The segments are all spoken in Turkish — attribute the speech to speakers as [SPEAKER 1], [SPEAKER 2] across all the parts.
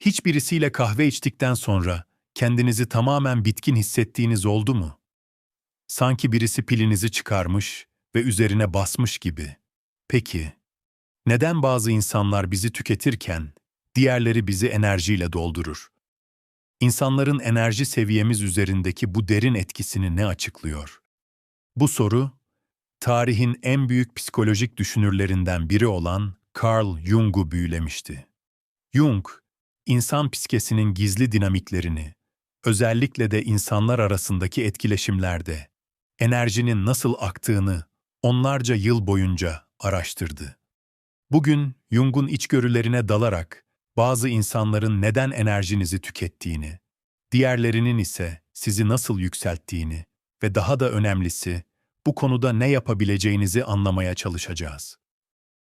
[SPEAKER 1] Hiçbirisiyle kahve içtikten sonra kendinizi tamamen bitkin hissettiğiniz oldu mu? Sanki birisi pilinizi çıkarmış ve üzerine basmış gibi. Peki, neden bazı insanlar bizi tüketirken diğerleri bizi enerjiyle doldurur? İnsanların enerji seviyemiz üzerindeki bu derin etkisini ne açıklıyor? Bu soru, tarihin en büyük psikolojik düşünürlerinden biri olan Carl Jung'u büyülemişti. Jung, insan psikesinin gizli dinamiklerini, özellikle de insanlar arasındaki etkileşimlerde, enerjinin nasıl aktığını onlarca yıl boyunca araştırdı. Bugün Jung'un içgörülerine dalarak bazı insanların neden enerjinizi tükettiğini, diğerlerinin ise sizi nasıl yükselttiğini ve daha da önemlisi bu konuda ne yapabileceğinizi anlamaya çalışacağız.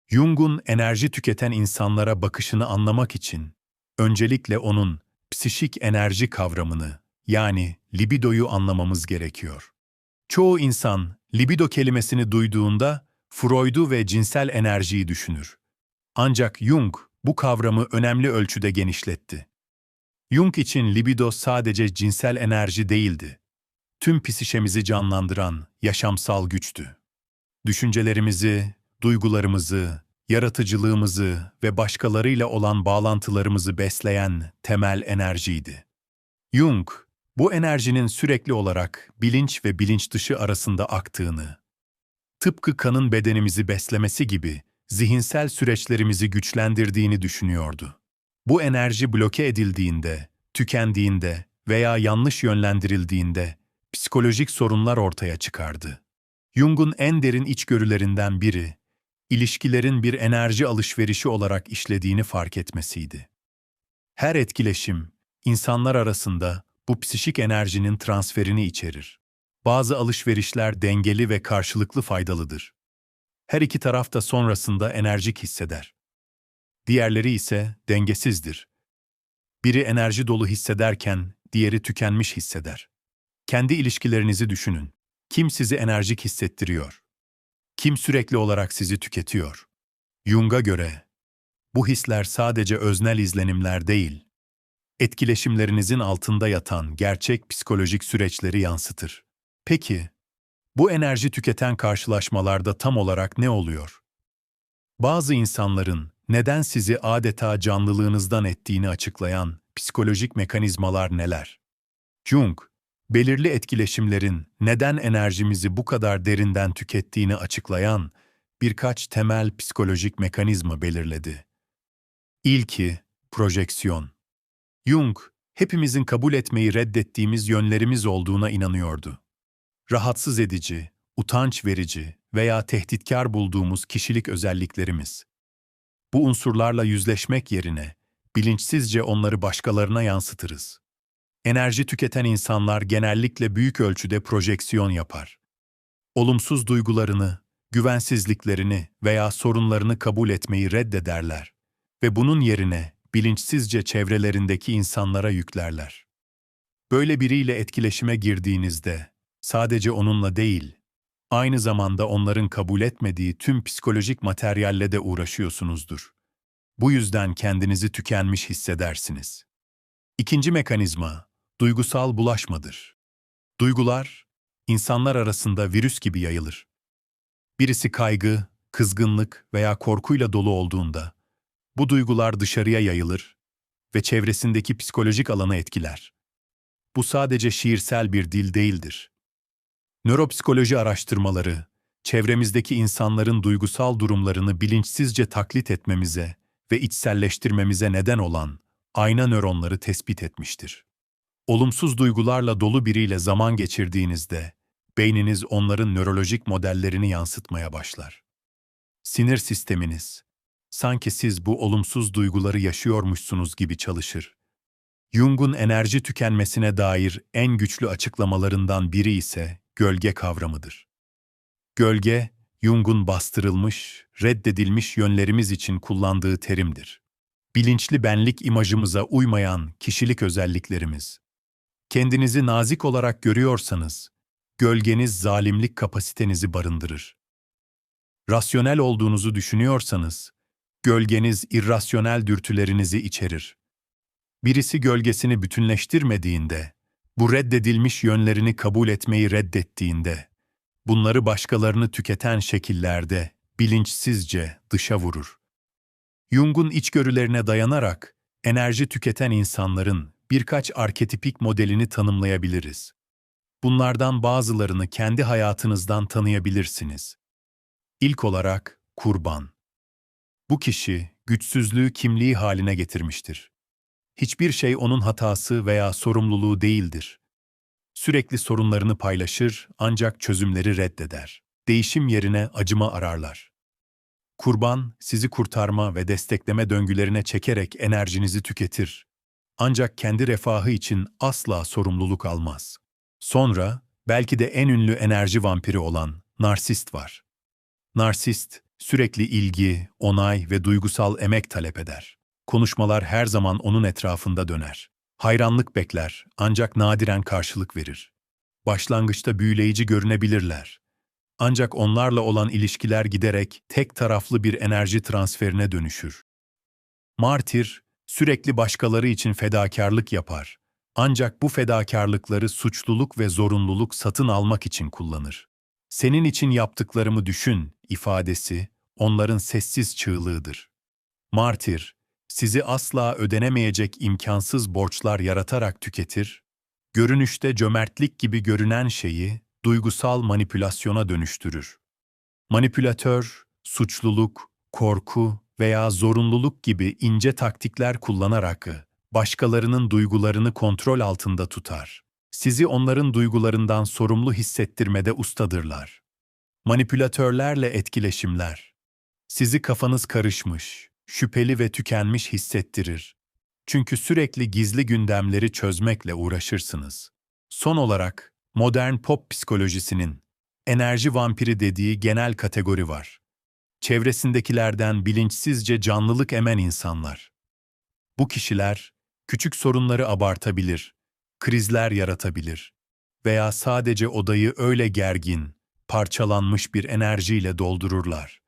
[SPEAKER 1] Jung'un enerji tüketen insanlara bakışını anlamak için öncelikle onun psişik enerji kavramını yani libidoyu anlamamız gerekiyor. Çoğu insan libido kelimesini duyduğunda Freud'u ve cinsel enerjiyi düşünür. Ancak Jung bu kavramı önemli ölçüde genişletti. Jung için libido sadece cinsel enerji değildi. Tüm psişemizi canlandıran yaşamsal güçtü. Düşüncelerimizi, duygularımızı, yaratıcılığımızı ve başkalarıyla olan bağlantılarımızı besleyen temel enerjiydi. Jung, bu enerjinin sürekli olarak bilinç ve bilinç dışı arasında aktığını, tıpkı kanın bedenimizi beslemesi gibi zihinsel süreçlerimizi güçlendirdiğini düşünüyordu. Bu enerji bloke edildiğinde, tükendiğinde veya yanlış yönlendirildiğinde psikolojik sorunlar ortaya çıkardı. Jung'un en derin içgörülerinden biri, ilişkilerin bir enerji alışverişi olarak işlediğini fark etmesiydi. Her etkileşim, insanlar arasında bu psişik enerjinin transferini içerir. Bazı alışverişler dengeli ve karşılıklı faydalıdır. Her iki taraf da sonrasında enerjik hisseder. Diğerleri ise dengesizdir. Biri enerji dolu hissederken diğeri tükenmiş hisseder. Kendi ilişkilerinizi düşünün. Kim sizi enerjik hissettiriyor? Kim sürekli olarak sizi tüketiyor? Jung'a göre bu hisler sadece öznel izlenimler değil, etkileşimlerinizin altında yatan gerçek psikolojik süreçleri yansıtır. Peki, bu enerji tüketen karşılaşmalarda tam olarak ne oluyor? Bazı insanların neden sizi adeta canlılığınızdan ettiğini açıklayan psikolojik mekanizmalar neler? Jung, belirli etkileşimlerin neden enerjimizi bu kadar derinden tükettiğini açıklayan birkaç temel psikolojik mekanizma belirledi. İlki, projeksiyon. Jung, hepimizin kabul etmeyi reddettiğimiz yönlerimiz olduğuna inanıyordu. Rahatsız edici, utanç verici veya tehditkar bulduğumuz kişilik özelliklerimiz. Bu unsurlarla yüzleşmek yerine bilinçsizce onları başkalarına yansıtırız. Enerji tüketen insanlar genellikle büyük ölçüde projeksiyon yapar. Olumsuz duygularını, güvensizliklerini veya sorunlarını kabul etmeyi reddederler ve bunun yerine bilinçsizce çevrelerindeki insanlara yüklerler. Böyle biriyle etkileşime girdiğinizde sadece onunla değil, aynı zamanda onların kabul etmediği tüm psikolojik materyalle de uğraşıyorsunuzdur. Bu yüzden kendinizi tükenmiş hissedersiniz. İkinci mekanizma, duygusal bulaşmadır. Duygular, insanlar arasında virüs gibi yayılır. Birisi kaygı, kızgınlık veya korkuyla dolu olduğunda, bu duygular dışarıya yayılır ve çevresindeki psikolojik alanı etkiler. Bu sadece şiirsel bir dil değildir. Nöropsikoloji araştırmaları, çevremizdeki insanların duygusal durumlarını bilinçsizce taklit etmemize ve içselleştirmemize neden olan ayna nöronları tespit etmiştir. Olumsuz duygularla dolu biriyle zaman geçirdiğinizde, beyniniz onların nörolojik modellerini yansıtmaya başlar. Sinir sisteminiz, sanki siz bu olumsuz duyguları yaşıyormuşsunuz gibi çalışır. Jung'un enerji tükenmesine dair en güçlü açıklamalarından biri ise gölge kavramıdır. Gölge, Jung'un bastırılmış, reddedilmiş yönlerimiz için kullandığı terimdir. Bilinçli benlik imajımıza uymayan kişilik özelliklerimiz. Kendinizi nazik olarak görüyorsanız, gölgeniz zalimlik kapasitenizi barındırır. Rasyonel olduğunuzu düşünüyorsanız, gölgeniz irrasyonel dürtülerinizi içerir. Birisi gölgesini bütünleştirmediğinde, bu reddedilmiş yönlerini kabul etmeyi reddettiğinde, bunları başkalarını tüketen şekillerde bilinçsizce dışa vurur. Jung'un içgörülerine dayanarak enerji tüketen insanların birkaç arketipik modelini tanımlayabiliriz. Bunlardan bazılarını kendi hayatınızdan tanıyabilirsiniz. İlk olarak kurban. Bu kişi güçsüzlüğü kimliği haline getirmiştir. Hiçbir şey onun hatası veya sorumluluğu değildir. Sürekli sorunlarını paylaşır ancak çözümleri reddeder. Değişim yerine acıma ararlar. Kurban, sizi kurtarma ve destekleme döngülerine çekerek enerjinizi tüketir. Ancak kendi refahı için asla sorumluluk almaz. Sonra, belki de en ünlü enerji vampiri olan narsist var. Narsist, sürekli ilgi, onay ve duygusal emek talep eder. Konuşmalar her zaman onun etrafında döner. Hayranlık bekler ancak nadiren karşılık verir. Başlangıçta büyüleyici görünebilirler. Ancak onlarla olan ilişkiler giderek tek taraflı bir enerji transferine dönüşür. Martir, sürekli başkaları için fedakarlık yapar. Ancak bu fedakarlıkları suçluluk ve zorunluluk satın almak için kullanır. Senin için yaptıklarımı düşün ifadesi onların sessiz çığlığıdır. Martir, sizi asla ödenemeyecek imkansız borçlar yaratarak tüketir, görünüşte cömertlik gibi görünen şeyi duygusal manipülasyona dönüştürür. Manipülatör, suçluluk, korku veya zorunluluk gibi ince taktikler kullanarak başkalarının duygularını kontrol altında tutar. Sizi onların duygularından sorumlu hissettirmede ustadırlar. Manipülatörlerle etkileşimler. Sizi kafanız karışmış, şüpheli ve tükenmiş hissettirir. Çünkü sürekli gizli gündemleri çözmekle uğraşırsınız. Son olarak, modern pop psikolojisinin enerji vampiri dediği genel kategori var. Çevresindekilerden bilinçsizce canlılık emen insanlar. Bu kişiler küçük sorunları abartabilir, krizler yaratabilir veya sadece odayı öyle gergin, parçalanmış bir enerjiyle doldururlar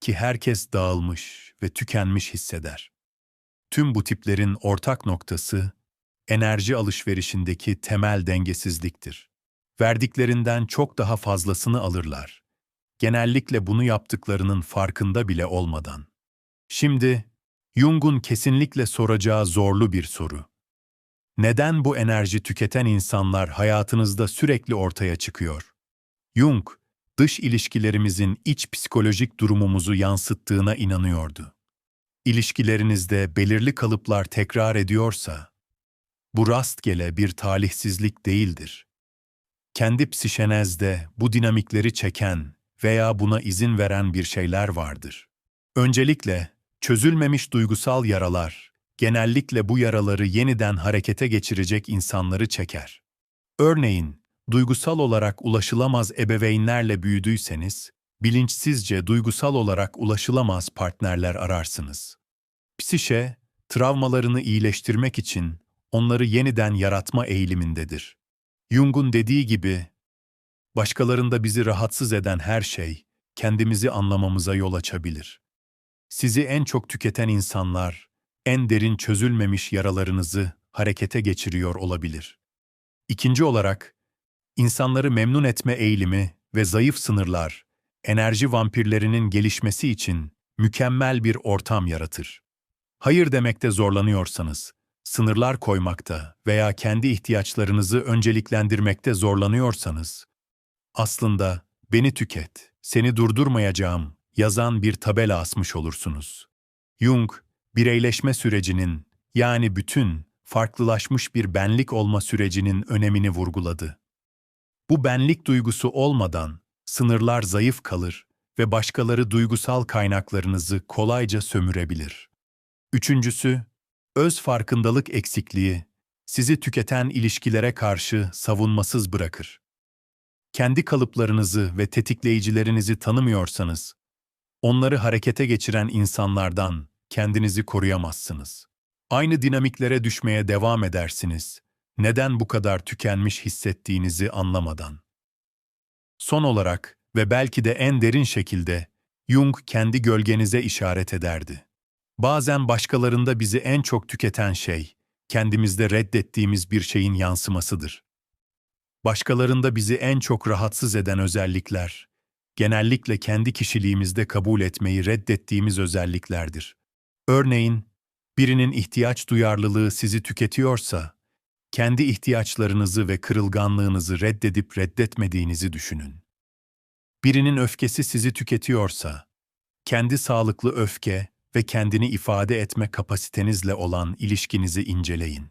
[SPEAKER 1] ki herkes dağılmış ve tükenmiş hisseder. Tüm bu tiplerin ortak noktası enerji alışverişindeki temel dengesizliktir. Verdiklerinden çok daha fazlasını alırlar. Genellikle bunu yaptıklarının farkında bile olmadan. Şimdi Jung'un kesinlikle soracağı zorlu bir soru. Neden bu enerji tüketen insanlar hayatınızda sürekli ortaya çıkıyor? Jung, dış ilişkilerimizin iç psikolojik durumumuzu yansıttığına inanıyordu. İlişkilerinizde belirli kalıplar tekrar ediyorsa, bu rastgele bir talihsizlik değildir. Kendi psişenezde bu dinamikleri çeken veya buna izin veren bir şeyler vardır. Öncelikle, çözülmemiş duygusal yaralar, genellikle bu yaraları yeniden harekete geçirecek insanları çeker. Örneğin, duygusal olarak ulaşılamaz ebeveynlerle büyüdüyseniz, bilinçsizce duygusal olarak ulaşılamaz partnerler ararsınız. Psişe, travmalarını iyileştirmek için onları yeniden yaratma eğilimindedir. Jung'un dediği gibi, başkalarında bizi rahatsız eden her şey, kendimizi anlamamıza yol açabilir. Sizi en çok tüketen insanlar, en derin çözülmemiş yaralarınızı harekete geçiriyor olabilir. İkinci olarak, insanları memnun etme eğilimi ve zayıf sınırlar, enerji vampirlerinin gelişmesi için mükemmel bir ortam yaratır. Hayır demekte zorlanıyorsanız, sınırlar koymakta veya kendi ihtiyaçlarınızı önceliklendirmekte zorlanıyorsanız, aslında beni tüket, seni durdurmayacağım yazan bir tabela asmış olursunuz. Jung, bireyleşme sürecinin, yani bütün, farklılaşmış bir benlik olma sürecinin önemini vurguladı. Bu benlik duygusu olmadan sınırlar zayıf kalır ve başkaları duygusal kaynaklarınızı kolayca sömürebilir. Üçüncüsü, öz farkındalık eksikliği sizi tüketen ilişkilere karşı savunmasız bırakır. Kendi kalıplarınızı ve tetikleyicilerinizi tanımıyorsanız, onları harekete geçiren insanlardan kendinizi koruyamazsınız. Aynı dinamiklere düşmeye devam edersiniz. Neden bu kadar tükenmiş hissettiğinizi anlamadan. Son olarak ve belki de en derin şekilde Jung kendi gölgenize işaret ederdi. Bazen başkalarında bizi en çok tüketen şey, kendimizde reddettiğimiz bir şeyin yansımasıdır. Başkalarında bizi en çok rahatsız eden özellikler, genellikle kendi kişiliğimizde kabul etmeyi reddettiğimiz özelliklerdir. Örneğin, birinin ihtiyaç duyarlılığı sizi tüketiyorsa, kendi ihtiyaçlarınızı ve kırılganlığınızı reddedip reddetmediğinizi düşünün. Birinin öfkesi sizi tüketiyorsa, kendi sağlıklı öfke ve kendini ifade etme kapasitenizle olan ilişkinizi inceleyin.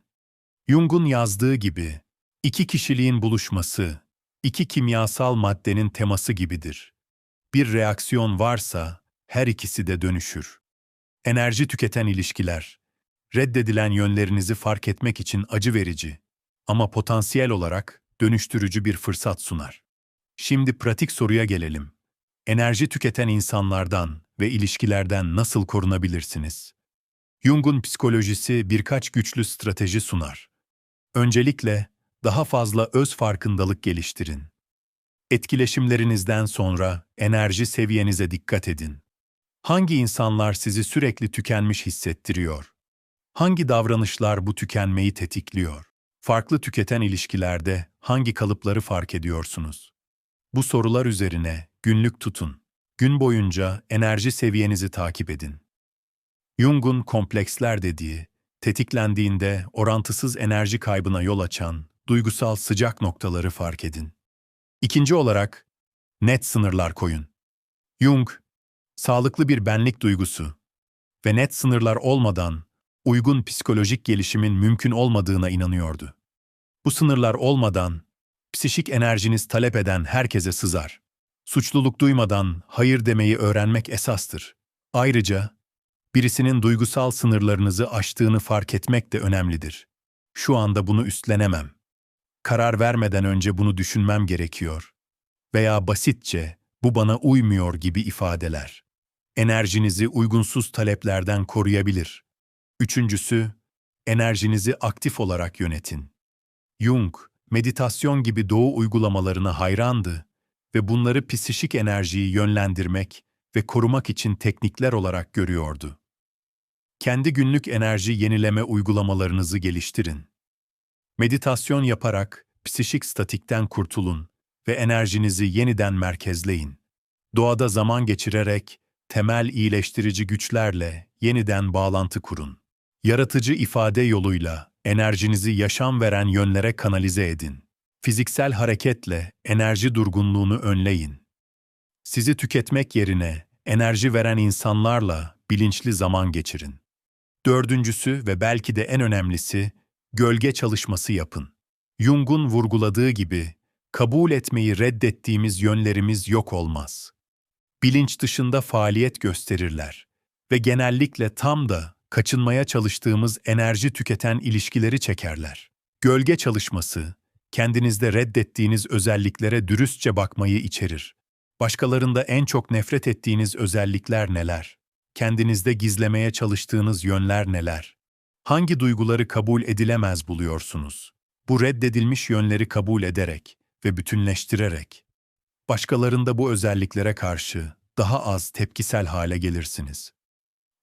[SPEAKER 1] Jung'un yazdığı gibi, iki kişiliğin buluşması, iki kimyasal maddenin teması gibidir. Bir reaksiyon varsa, her ikisi de dönüşür. Enerji tüketen ilişkiler, reddedilen yönlerinizi fark etmek için acı verici ama potansiyel olarak dönüştürücü bir fırsat sunar. Şimdi pratik soruya gelelim. Enerji tüketen insanlardan ve ilişkilerden nasıl korunabilirsiniz? Jung'un psikolojisi birkaç güçlü strateji sunar. Öncelikle daha fazla öz farkındalık geliştirin. Etkileşimlerinizden sonra enerji seviyenize dikkat edin. Hangi insanlar sizi sürekli tükenmiş hissettiriyor? Hangi davranışlar bu tükenmeyi tetikliyor? Farklı tüketen ilişkilerde hangi kalıpları fark ediyorsunuz? Bu sorular üzerine günlük tutun. Gün boyunca enerji seviyenizi takip edin. Jung'un kompleksler dediği, tetiklendiğinde orantısız enerji kaybına yol açan duygusal sıcak noktaları fark edin. İkinci olarak, net sınırlar koyun. Jung, sağlıklı bir benlik duygusu ve net sınırlar olmadan uygun psikolojik gelişimin mümkün olmadığına inanıyordu. Bu sınırlar olmadan, psişik enerjiniz talep eden herkese sızar. Suçluluk duymadan hayır demeyi öğrenmek esastır. Ayrıca, birisinin duygusal sınırlarınızı aştığını fark etmek de önemlidir. Şu anda bunu üstlenemem. Karar vermeden önce bunu düşünmem gerekiyor. Veya basitçe, bu bana uymuyor gibi ifadeler. Enerjinizi uygunsuz taleplerden koruyabilir. Üçüncüsü, enerjinizi aktif olarak yönetin. Jung, meditasyon gibi doğu uygulamalarına hayrandı ve bunları psişik enerjiyi yönlendirmek ve korumak için teknikler olarak görüyordu. Kendi günlük enerji yenileme uygulamalarınızı geliştirin. Meditasyon yaparak psişik statikten kurtulun ve enerjinizi yeniden merkezleyin. Doğada zaman geçirerek temel iyileştirici güçlerle yeniden bağlantı kurun. Yaratıcı ifade yoluyla enerjinizi yaşam veren yönlere kanalize edin. Fiziksel hareketle enerji durgunluğunu önleyin. Sizi tüketmek yerine enerji veren insanlarla bilinçli zaman geçirin. Dördüncüsü ve belki de en önemlisi, gölge çalışması yapın. Jung'un vurguladığı gibi, kabul etmeyi reddettiğimiz yönlerimiz yok olmaz. Bilinç dışında faaliyet gösterirler ve genellikle tam da kaçınmaya çalıştığımız enerji tüketen ilişkileri çekerler. Gölge çalışması, kendinizde reddettiğiniz özelliklere dürüstçe bakmayı içerir. Başkalarında en çok nefret ettiğiniz özellikler neler? Kendinizde gizlemeye çalıştığınız yönler neler? Hangi duyguları kabul edilemez buluyorsunuz? Bu reddedilmiş yönleri kabul ederek ve bütünleştirerek, başkalarında bu özelliklere karşı daha az tepkisel hale gelirsiniz.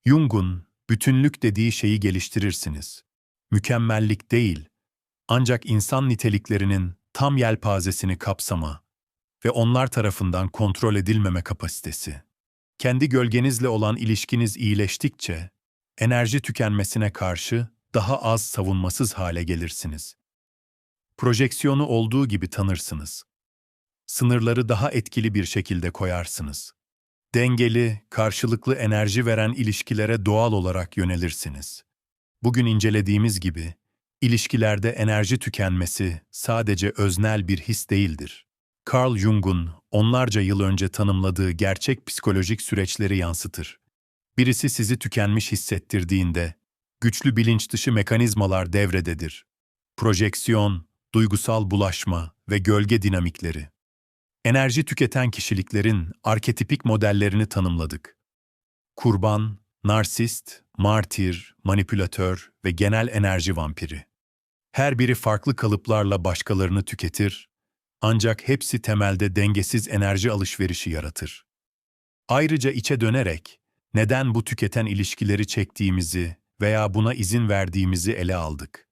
[SPEAKER 1] Jung'un bütünlük dediği şeyi geliştirirsiniz. Mükemmellik değil, ancak insan niteliklerinin tam yelpazesini kapsama ve onlar tarafından kontrol edilmeme kapasitesi. Kendi gölgenizle olan ilişkiniz iyileştikçe, enerji tükenmesine karşı daha az savunmasız hale gelirsiniz. Projeksiyonu olduğu gibi tanırsınız. Sınırları daha etkili bir şekilde koyarsınız. Dengeli, karşılıklı enerji veren ilişkilere doğal olarak yönelirsiniz. Bugün incelediğimiz gibi, ilişkilerde enerji tükenmesi sadece öznel bir his değildir. Carl Jung'un onlarca yıl önce tanımladığı gerçek psikolojik süreçleri yansıtır. Birisi sizi tükenmiş hissettirdiğinde, güçlü bilinç dışı mekanizmalar devrededir. Projeksiyon, duygusal bulaşma ve gölge dinamikleri. Enerji tüketen kişiliklerin arketipik modellerini tanımladık. Kurban, narsist, martir, manipülatör ve genel enerji vampiri. Her biri farklı kalıplarla başkalarını tüketir, ancak hepsi temelde dengesiz enerji alışverişi yaratır. Ayrıca içe dönerek, neden bu tüketen ilişkileri çektiğimizi veya buna izin verdiğimizi ele aldık.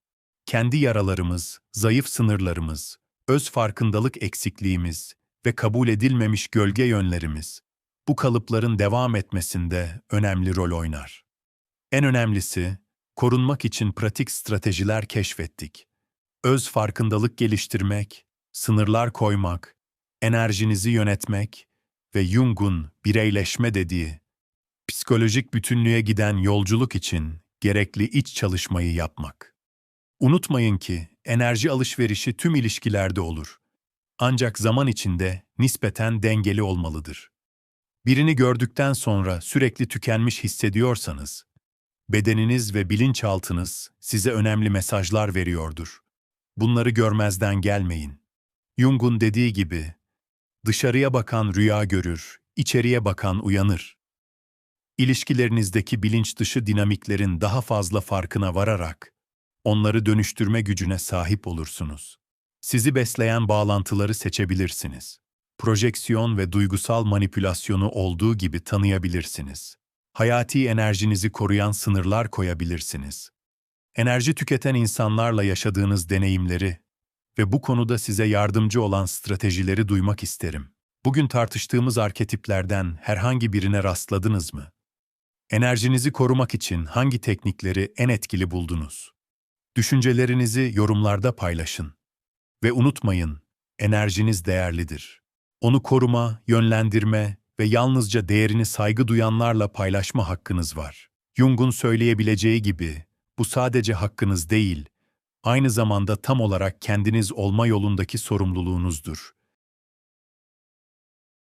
[SPEAKER 1] kendi yaralarımız, zayıf sınırlarımız, öz farkındalık eksikliğimiz ve kabul edilmemiş gölge yönlerimiz bu kalıpların devam etmesinde önemli rol oynar. En önemlisi, korunmak için pratik stratejiler keşfettik. Öz farkındalık geliştirmek, sınırlar koymak, enerjinizi yönetmek ve Jung'un bireyleşme dediği psikolojik bütünlüğe giden yolculuk için gerekli iç çalışmayı yapmak. Unutmayın ki enerji alışverişi tüm ilişkilerde olur. Ancak zaman içinde nispeten dengeli olmalıdır. Birini gördükten sonra sürekli tükenmiş hissediyorsanız, bedeniniz ve bilinçaltınız size önemli mesajlar veriyordur. Bunları görmezden gelmeyin. Jung'un dediği gibi, dışarıya bakan rüya görür, içeriye bakan uyanır. İlişkilerinizdeki bilinç dışı dinamiklerin daha fazla farkına vararak, onları dönüştürme gücüne sahip olursunuz. Sizi besleyen bağlantıları seçebilirsiniz. Projeksiyon ve duygusal manipülasyonu olduğu gibi tanıyabilirsiniz. Hayati enerjinizi koruyan sınırlar koyabilirsiniz. Enerji tüketen insanlarla yaşadığınız deneyimleri ve bu konuda size yardımcı olan stratejileri duymak isterim. Bugün tartıştığımız arketiplerden herhangi birine rastladınız mı? Enerjinizi korumak için hangi teknikleri en etkili buldunuz? Düşüncelerinizi yorumlarda paylaşın. Ve unutmayın, enerjiniz değerlidir. Onu koruma, yönlendirme ve yalnızca değerini saygı duyanlarla paylaşma hakkınız var. Jung'un söyleyebileceği gibi, bu sadece hakkınız değil, aynı zamanda tam olarak kendiniz olma yolundaki sorumluluğunuzdur.